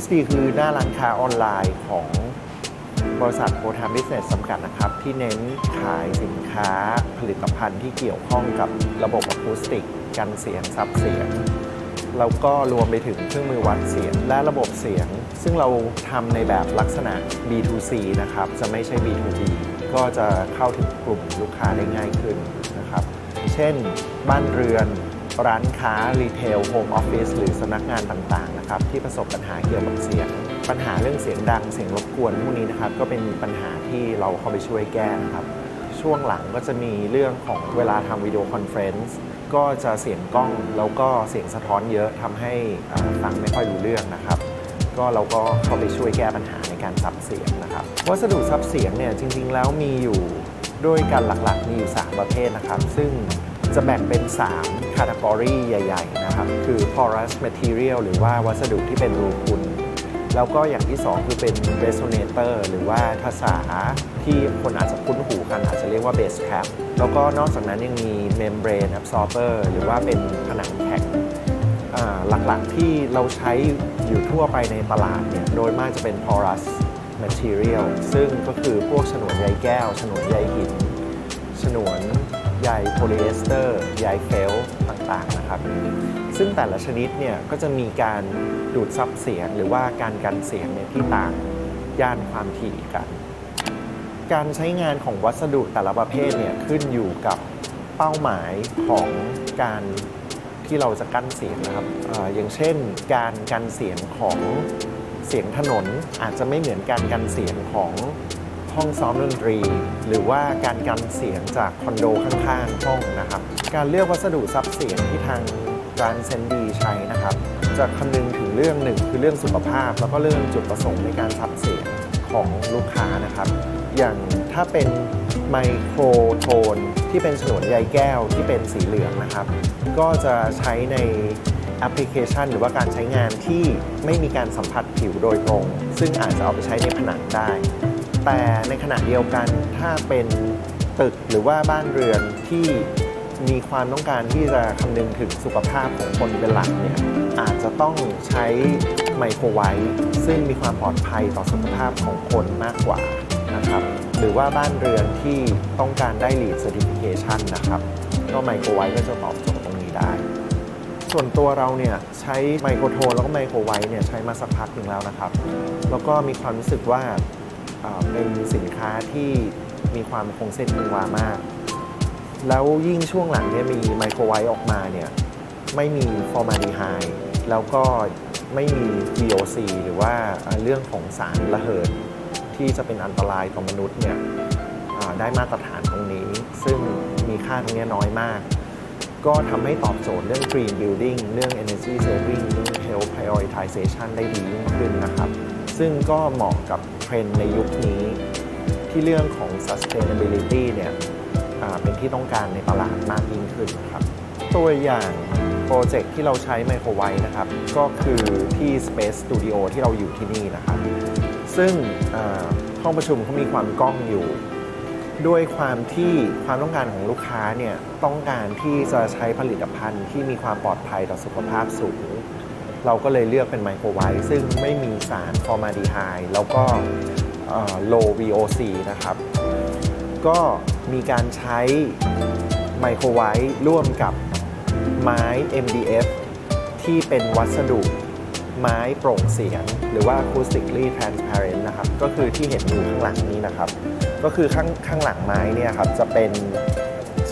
Sense D คือหน้าร้านค้าออนไลน์ของบริษัทโ o ท a m Business จำกัดนะครับ ที่เน้นขายสินค้าผลิตภัณฑ์ที่เกี่ยวข้องกับระบบอะคูสติก กันเสียงซับเสียง แล้วก็รวมไปถึงเครื่องมือวัดเสียงและระบบเสียง ซึ่งเราทำในแบบลักษณะ B2C นะครับ จะไม่ใช่ B2B ก็จะเข้าถึงกลุ่มลูกค้าได้ง่ายขึ้นนะครับ เช่น บ้านเรือน ร้านค้ารีเทลโฮมออฟฟิศหรือสำนักงานต่างๆนะครับที่ประสบปัญหาเกี่ยวกับเสียง ปัญหาเรื่องเสียงดังเสียงรบกวนพวกนี้นะครับก็เป็นปัญหาที่เราเข้าไปช่วยแก้นะครับช่วงหลังก็จะมีเรื่องของเวลาทำวิดีโอคอนเฟรนซ์ก็จะเสียงกล้องแล้วก็เสียงสะท้อนเยอะทำให้ฟังไม่ค่อยรู้เรื่องนะครับ ก็เราก็เข้าไปช่วยแก้ปัญหาในการซับเสียงนะครับวัสดุซับเสียงเนี่ยจริงๆแล้วมีอยู่ด้วยกันหลักๆมีอยู่ 3 ประเภทนะครับ ซึ่ง จะแบ่งเป็น 3 category ใหญ่ ๆ นะครับ คือ porous material หรือว่าวัสดุที่เป็นรูพุน แล้วก็อย่างที่ 2 คือเป็น resonator หรือว่าภาษาที่คนอาจจะคุ้นหูกันอาจจะเรียกว่า base cap แล้วก็นอกจากนั้นยังมี membrane absorber หรือว่าเป็นผนังแข็งหลักๆที่เราใช้อยู่ทั่วไปในตลาดเนี่ยโดยมากจะเป็น porous material ซึ่งก็คือพวกฉนวนใยแก้ว ฉนวนใยหิน ฉนวน ใยโพลีเอสเตอร์ใยเฟลต์ต่างๆนะครับซึ่งแต่ละชนิดเนี่ยก็จะมีการดูดซับเสียงหรือว่าการกันเสียงเนี่ยที่ต่างย่านความถี่กัน การใช้งานของวัสดุแต่ละประเภทเนี่ยขึ้นอยู่กับเป้าหมายของการที่เราจะกั้นเสียงนะครับออย่างเช่น การกันเสียงของเสียงถนนอาจจะไม่เหมือนการกันเสียงของ ห้องซ้อมดนตรี หรือว่าการกันเสียงจากคอนโดข้างๆห้องนะครับ การเลือกวัสดุซับเสียงที่ทางร้านเซนดีใช้นะครับ จะคำนึงถึงเรื่องหนึ่งคือเรื่องสุขภาพ แล้วก็เรื่องจุดประสงค์ในการซับเสียงของลูกค้านะครับ อย่างถ้าเป็นไมโครโทนที่เป็นฉนวนใยแก้วที่เป็นสีเหลืองนะครับ ก็จะใช้ในแอปพลิเคชัน หรือว่าการใช้งานที่ไม่มีการสัมผัสผิวโดยตรง ซึ่งอาจจะเอาไปใช้ในผนังได้ แต่ในขณะเดียวกันถ้าเป็นตึกหรือว่าบ้านเรือนที่มีความต้องการที่จะคำนึงถึงสุขภาพของคนเป็นหลักเนี่ยอาจจะต้องใช้ไมโครไวท์ซึ่งมีความปลอดภัยต่อสุขภาพของคนมากกว่านะครับหรือว่าบ้านเรือนที่ต้องการได้ LEED Certification นะครับก็ไมโครไวท์ก็จะตอบโจทย์ตรงนี้ได้ ส่วนตัวเราเนี่ยใช้ไมโครโทนแล้วก็ไมโครไวท์เนี่ยใช้มาสักพักหนึ่งแล้วนะครับ แล้วก็มีความรู้สึกว่าอ่า เป็นสินค้าที่มีความคงเส้นคงวามาก แล้วยิ่งช่วงหลังเนี่ยมีไมโครไวท์ออกมาเนี่ยไม่มีฟอร์มาลดีไฮด์แล้วก็ไม่มี VOC หรือว่าเรื่องของสารระเหิดที่จะเป็นอันตรายต่อมนุษย์เนี่ยได้มาตรฐานตรงนี้ ซึ่งมีค่าตรงนี้น้อยมาก ก็ทำให้ตอบโจทย์เรื่อง green building เรื่อง energy saving เรื่อง health prioritization ได้ดียิ่งขึ้นนะครับ ซึ่งก็เหมาะกับเทรนด์ในยุคนี้ที่เรื่องของ sustainability เนี่ยเป็นที่ต้องการในตลาดมากยิ่งขึ้นนะครับ ตัวอย่างโปรเจกต์ที่เราใช้ไมโครไวท์นะครับ ก็คือที่ Space Studio ที่เราอยู่ที่นี่นะครับ ซึ่งห้องประชุมเขามีความกล้องอยู่ ด้วยความที่ความต้องการของลูกค้าเนี่ยต้องการที่จะใช้ผลิตภัณฑ์ที่มีความปลอดภัยต่อสุขภาพสูง เราก็เลยเลือกเป็นไมโครไวท์ซึ่งไม่มีสารฟอร์มาดีไฮด์แล้วก็เอ่อ low VOC นะครับ ก็มีการใช้ไมโครไวท์ร่วมกับไม้ MDF ที่เป็นวัสดุไม้โปร่งเสียง หรือว่า acoustically transparent นะครับ ก็คือที่เห็นอยู่ข้างหลังนี้นะครับ ก็คือข้างข้างหลังไม้เนี่ยครับจะเป็น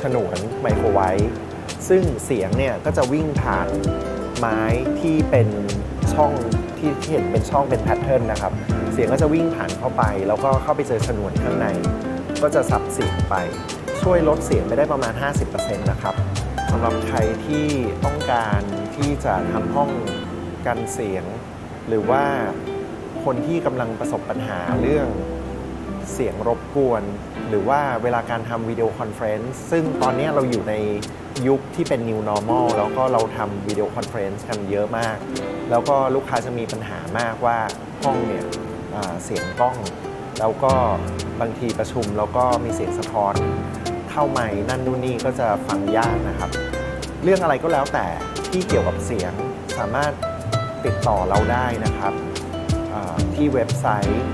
ฉนวนไมโครไวท์ซึ่งเสียงเนี่ยก็จะวิ่งผ่าน ไม้ที่เป็นช่องที่ที่เห็นเป็นช่องเป็นแพทเทิร์นนะครับ เสียงก็จะวิ่งผ่านเข้าไป แล้วก็เข้าไปเจอฉนวนข้างใน ก็จะสับเสียงไป ช่วยลดเสียงไปได้ประมาณ 50%นะครับสำหรับใครที่ต้องการที่จะทำห้องกันเสียง หรือว่าคนที่กำลังประสบปัญหาเรื่อง เสียงรบกวน หรือว่าเวลาการทำวิดีโอคอนเฟรนซ์ซึ่งตอนนี้เราอยู่ในยุคที่เป็น new normal แล้วก็เราทำวิดีโอคอนเฟรนซ์กันเยอะมาก แล้วก็ลูกค้าจะมีปัญหามากว่าห้องเนี่ยเสียงกล้อง แล้วก็บางทีประชุมแล้วก็มีเสียงสะท้อนเข้าไมค์นั่นนู่นนี่ก็จะฟังยากนะครับ เรื่องอะไรก็แล้วแต่ที่เกี่ยวกับเสียงสามารถติดต่อเราได้นะครับที่เว็บไซต์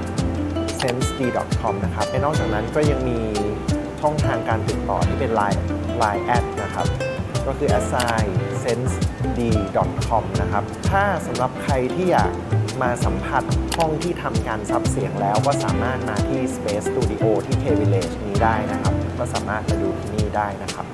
sensed.com นะครับและนอกจากนั้นก็ยังมีช่องทางการติดต่อที่เป็น Line Line แอดนะครับก็คือ assign sensed.com นะครับ ถ้าสำหรับใครที่อยากมาสัมผัสห้องที่ทำการซับเสียงแล้วก็สามารถมาที่ Space Studio ที่ K Village นี้ได้นะครับ ก็สามารถมาดูที่นี่ได้นะครับ